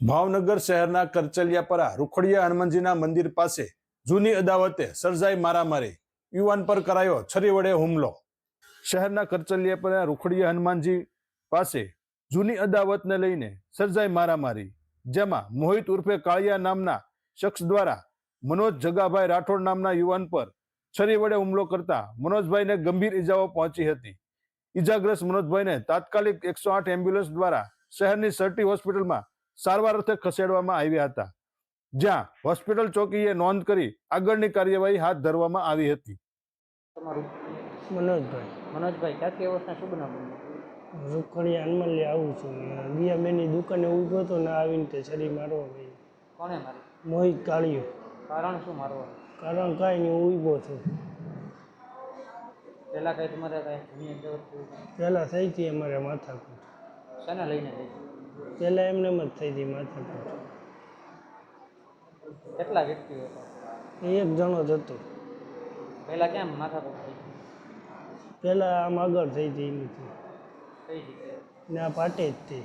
ભાવનગર શહેરના કરચલિયાપરા રૂખડિયા હનુમાનજીના મંદિર પાસે જૂની અદાવતે સર્જાઈ મારામારી. યુવાન પર કરાયો છરી વડે હુમલો. શહેરના કરચલિયાપરા રૂખડિયા હનુમાનજી પાસે જૂની અદાવતને લઈને સર્જાઈ મારામારી, જેમાં મોહિત ઉર્ફે કાળિયા નામના શખ્સ દ્વારા મનોજ જગાભાઈ રાઠોડ નામના યુવાન પર છરી વડે હુમલો કરતા મનોજભાઈને ગંભીર ઈજાઓ પહોંચી હતી. ઈજાગ્રસ્ત મનોજભાઈને તાત્કાલિક એકસો આઠ એમ્બ્યુલન્સ દ્વારા શહેરની સરટી હોસ્પિટલમાં સારવાર અર્થે ખસેડવામાં આવ્યા હતા. જ્યાં હોસ્પિટલ ચોકીએ નોંધ કરી આગળની કાર્યવાહી હાથ ધરવામાં આવી હતી. તમારું? મનોજભાઈ. મનોજભાઈ ક્યાંથી અવસ્થા શું બનાવ બન્યો રૂખડિયા હનુમાનલી આવું છું. દિયાબેનની દુકાને ઊભો હતો ને આવીને તે છરી મારવા મારી મોહિત કાળિયો. કારણ શું મારવાનું કારણ કાંઈ નહીં ઊભો છું. પહેલાં કંઈ તમારે કાંઈ પહેલાં થઈ હતી અમારે માથાકૂટ. શેને લઈને થઈ? પહેલાં એમને એમ જ થઈ હતી માથાકૂટ કેટલા વ્યક્તિઓ હતા એક જણો જ હતો. પહેલાં કેમ માથાકૂટ થઈ પહેલાં આમ આગળ થઈ હતી એમથી થઈ ને આ પાટે જ તે.